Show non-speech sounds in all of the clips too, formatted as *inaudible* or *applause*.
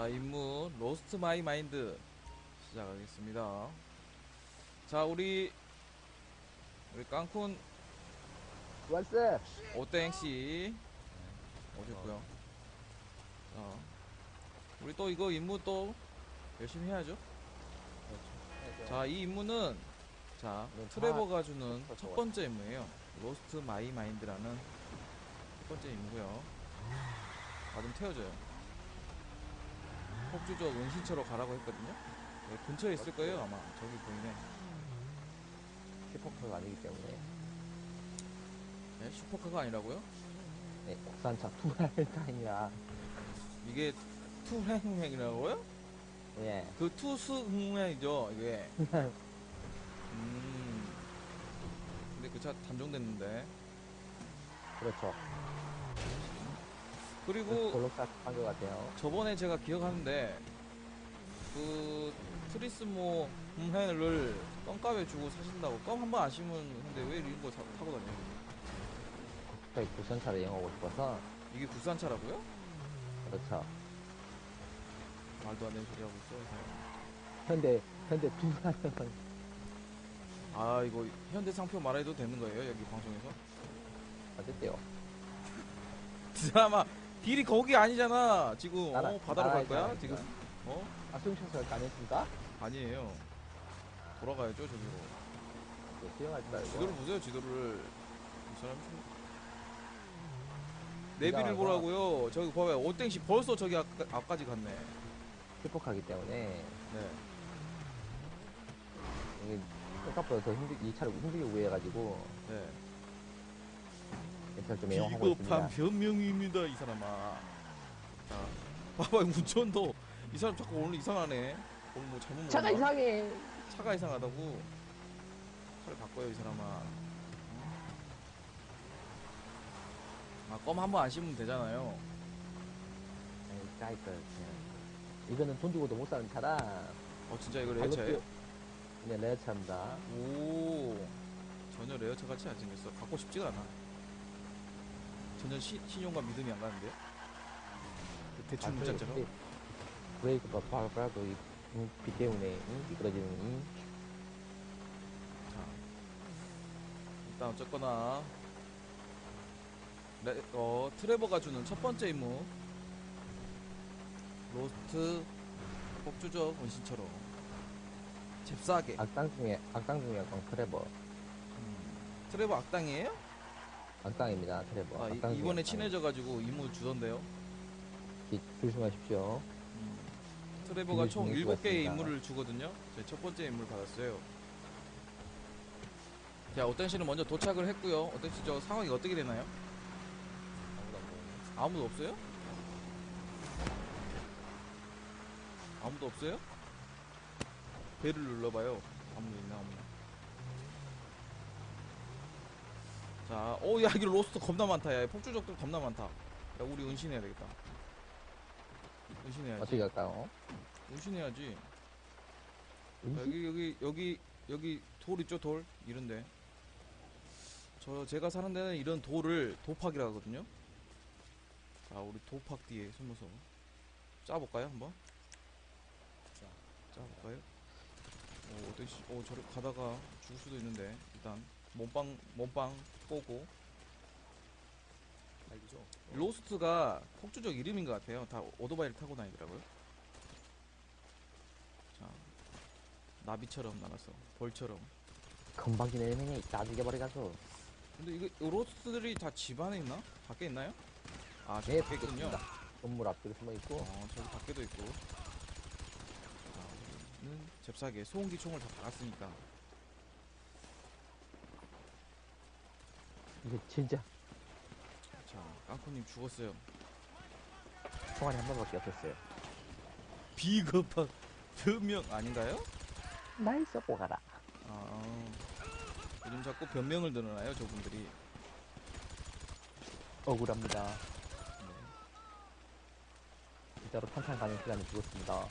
자, 임무 로스트 마이 마인드 시작하겠습니다. 자, 우리 우리 깡쿤 왔어. 오땡 씨 오셨고요. 자, 우리 또 이거 임무 또 열심히 해야죠. 자, 이 임무는 자 이건 트레버가 주는 다첫 번째 임무예요. 로스트 마이 마인드라는 첫 번째 임무고요. 다좀 태워줘요. 폭주적 은신처로 가라고 했거든요. 네, 근처에 있을 거예요 아마. 저기 보이네. 슈퍼카가 아니기 때문에 네, 슈퍼카가 아니라고요? 네, 국산차 투할타임이라 이게 투행행이라고요? 예. 그 투스행이죠 이게. *laughs* 음. 근데 그 차 단종됐는데. 그렇죠. 그리고 볼록사 한것 같아요. 저번에 제가 기억하는데 그 트리스모 홈헬을 껌값에 주고 사신다고 껌 한번안 심은 근데 왜 이런 거 사- 타고 다녀요? 저희 국산차를 이용하고 싶어서 이게 국산차라고요? 그렇죠. 말도 안 되는 소리 하고 있어. 이 사람. 현대 현대 투할은 아 이거 현대 상표 말해도 되는 거예요 여기 방송에서? 이 사람아 길이 거기 아니잖아 지금 나라- 어, 바다로 갈 거야 지금? 어? 아 수영차가 가능했습니까? 아니에요 돌아가야죠 저기로 네, 알고. 지도를 보세요 지도를 이 사람 좀 내비를. 보라고요 저기 봐봐요 오땡씨 벌써 저기 앞, 앞까지 갔네 슈퍼카기 때문에 네 이게 생각보다 더 힘들 이 차를 힘들게 구해가지고 네. 괜찮을 좀 애용하고 비겁한 있습니다. 변명입니다 이 사람아 자 봐봐 운전도 이 사람 자꾸 오늘 이상하네 오늘 뭐 잘못 차가 먹었나? 이상해. 차가 이상하다고 차를 바꿔요 이 사람아 아 껌 한 번 안 씹으면 되잖아요 에이, 까이걸 그냥. 이거는 돈 주고도 못 사는 차라. 어 진짜 이거 레어차예요? 네, 레어차입니다. 오 전혀 레어차 같이 안 생겼어 갖고 싶지가 않아 전혀 시, 신용과 믿음이 안 가는데요? 그 대출 문자처럼? 브레이크가 밟아도 이, 음, 비 때문에 음, 미끄러지는 음. 자. 일단 어쨌거나. 레, 어, 트레버가 주는 첫 번째 임무. 로스트 폭주적 원신처럼. 잽싸게. 악당 중에 악당 중에 약간 트레버. 음, 트레버 악당이에요? 악당입니다 트레버 아, 이, 악당 중에 이번에 악당. 친해져가지고 임무 주던데요 기- 조심하십시오 음, 트레버가 총 임무 7개의 주었습니다. 임무를 주거든요 제 첫 번째 임무를 받았어요 자 어떤 씨는 먼저 도착을 했고요 어떤 씨저 상황이 어떻게 되나요? 아무도 없어요? 아무도 없어요? 배를 눌러봐요. 아무도 있나 없나. 자, 어, 야, 여기 로스트 겁나 많다. 야, 폭주적들 겁나 많다. 야, 우리 은신해야 되겠다. 은신해야지. 어떻게 할까요? 은신해야지. 자? 여기, 여기, 여기, 여기 돌 있죠, 돌? 이런데. 저, 제가 사는 데는 이런 돌을 도팍이라 하거든요. 자, 우리 도팍 뒤에 숨어서 짜볼까요, 한번? 자, 짜볼까요? 오, 어떻게, 오, 저를 가다가 죽을 수도 있는데, 일단, 몸빵, 몸빵 꼬고. 알죠? 로스트가 폭주적 이름인 것 같아요. 다 오토바이를 타고 다니더라고요. 자, 나비처럼 날아서, 벌처럼. 건방진 엘맹이 다 죽여버려가지고 근데 이거 로스트들이 다 집 안에 있나? 밖에 있나요? 아, 저네 밖에 있군요. 있습니다. 건물 앞쪽에 숨어있고 어, 저기 밖에도 있고. 자, 우리는 잽싸게 소음기 총을 다 박았으니까. 이게 진짜 자, 깡코님 죽었어요. 총알이 한 번밖에 없었어요 비겁한 변명 아닌가요? 날 썩고 가라 아, 요즘 자꾸 변명을 드러나요, 저분들이. 억울합니다 네. 진짜로 탄창 가는 시간에 죽었습니다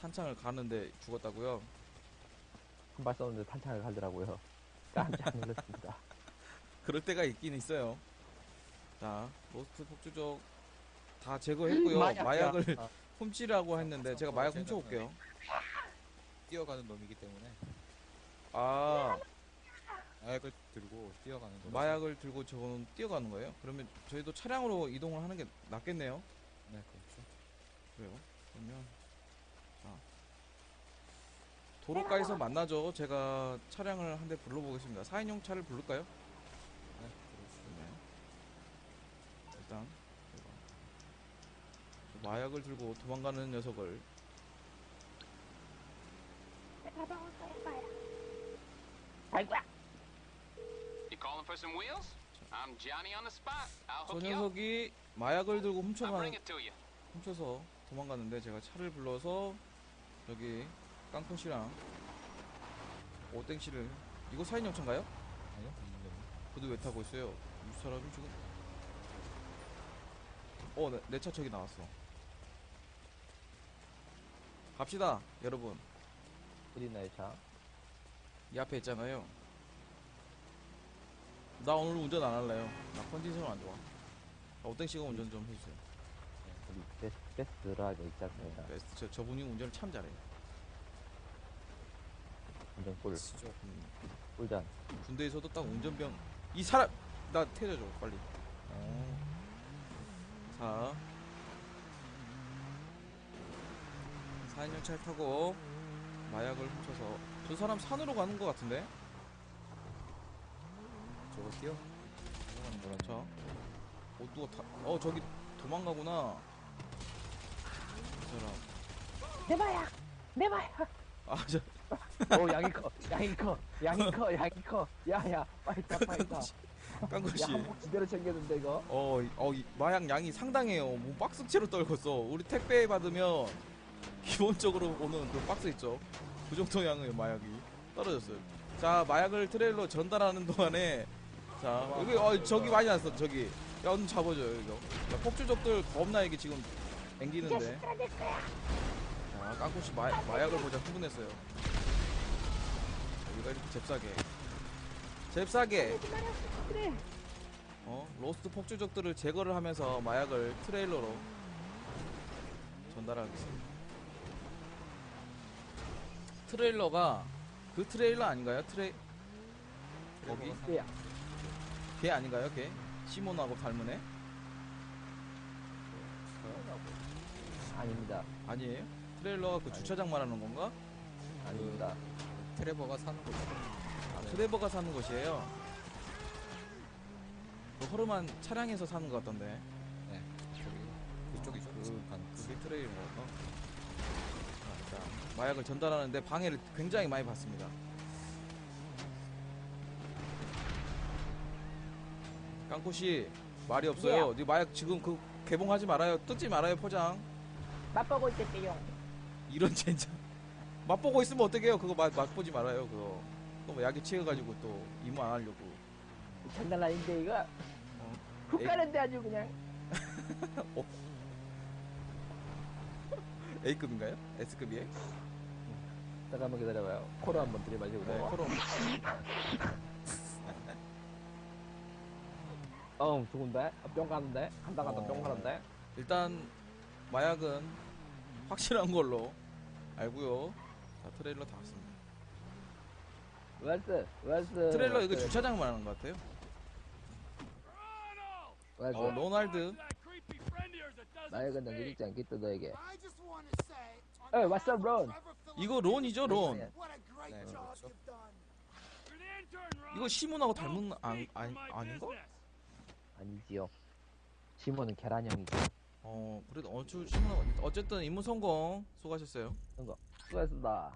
탄창을 가는데 죽었다고요? 한 발 쏘는데 탄창을 가더라고요 깜짝 놀랐습니다 *laughs* 그럴 때가 있긴 있어요. 자, 로스트 폭주족 다 제거했고요. 마약이야. 마약을 아. *laughs* 훔치라고 했는데 제가 마약 훔쳐올게요. 뛰어가는 놈이기 때문에 아 마약을 들고 뛰어가는 놈. 마약을 들고 저거는 뛰어가는 거예요? 그러면 저희도 차량으로 이동을 하는 게 낫겠네요. 네, 그렇죠. 그래요. 그러면 자 도로가에서 만나죠. 제가 차량을 한 대 불러보겠습니다. 4인용 차를 부를까요? 네, 그렇죠. 네. 일단 제가 저 마약을 들고 도망가는 녀석을 You calling for some wheels? I'm Johnny on the spot. I'll 저 hook you up. 녀석이 마약을 들고 I'll 훔쳐가는 bring it to you. 훔쳐서 도망갔는데 제가 차를 불러서 여기 깡통 씨랑 오땡 씨를 이거 4인용 차인가요? 아니요, 없는데. 그도 왜 타고 있어요? 이 사람이 지금 어, 내차 저기 나왔어. 갑시다, 여러분. 어디 있나요, 차? 이 앞에 있잖아요. 나 오늘 운전 안 할래요. 나 컨디션 안 좋아. 아, 오땡 씨가 운전 좀 해주세요. 우리 베스트, 베스트라고 않습니까? 베스트. 저 저분이 운전을 참 잘해. 완전 꿀. 음, 꿀잔. 군대에서도 딱 운전병. 이 사람 나 태워줘 빨리. 어. 자. 4인용 차를 타고 마약을 훔쳐서 저 사람 산으로 가는 것 같은데? 저거 뛰어. 뛰어가는 거라면 자, 어 누가 다, 어 저기 도망가구나. 이 사람. 내 마약! 내 마약! 아, 저 오, 양이 커, 양이 커, 양이 커, 양이 커. 야, 야, 빨리 타, 빨리 타. 깡구 씨. 야, 한복 지대로 챙겼는데, 이거? 어, 이- 어, 이 마약 양이 상당해요. 뭐 박스채로 떨궜어. 우리 택배 받으면 기본적으로 오는 그 박스 있죠. 그 정도 양의 마약이 떨어졌어요. 자, 마약을 트레일러 전달하는 동안에 자, 여기 어 저기 많이 났어. 저기. 야, 오늘 잡아줘요, 이거. 야, 폭주족들 겁나 이게 지금 앵기는데. 자, 깡코씨 마, 마약을 보자 흥분했어요. 여기가 이렇게 잽싸게. 잽싸게. 어, 로스트 폭주족들을 제거를 하면서 마약을 트레일러로 전달하겠습니다. 트레일러가 그 트레일러 아닌가요? 트레 거기 야, 걔 아닌가요? 걔 시몬하고 닮은 애 아닙니다. 아니에요? 트레일러가 그 주차장 말하는 건가? 아닙니다. 트레버가 사는 곳. 아, 트레버가 사는 곳이에요. 그 허름한 차량에서 사는 것 같던데. 네, 저기 그쪽이죠. 그, 간. 그게 트레일러가. 자, 마약을 전달하는데 방해를 굉장히 많이 받습니다. 깡코씨 말이 없어요. 네 마약 지금 그 개봉하지 말아요. 뜯지 말아요 포장. 맛보고 있겠대요. 이런 *laughs* 젠장. 맛보고 있으면 어떡해요? 그거 맛 맛보지 말아요. 그거. 또뭐 약에 취해가지고 또 임무 안 하려고. 장난 아닌데, 이거? 어. 훅 가는데 아주 그냥. *laughs* A급인가요? S급이에요? 잠깐만 기다려봐요. 코로 한번 들이마시고. 네, 코로. *laughs* 어, 죽은데? 아, 뿅 가는데? 간다 간다 어. 뿅 가는데? 일단 마약은 확실한 걸로 알고요. 자 트레일러 다 왔습니다. 웨스, 웨스. 트레일러 이거 주차장 말하는 것 같아요. 웨스. 어 로날드. 나에게 남겨주지 않겠다, 너에게. What's up, Ron? 이거 론이죠 론. 네, 그렇죠. 이거 시몬하고 닮은 안, 아니, 아닌가? 아니지요. 시몬은 계란형이죠. 어 그래도 어쭈 시몬하고 어쨌든 임무 성공 수고하셨어요. 수고했습니다.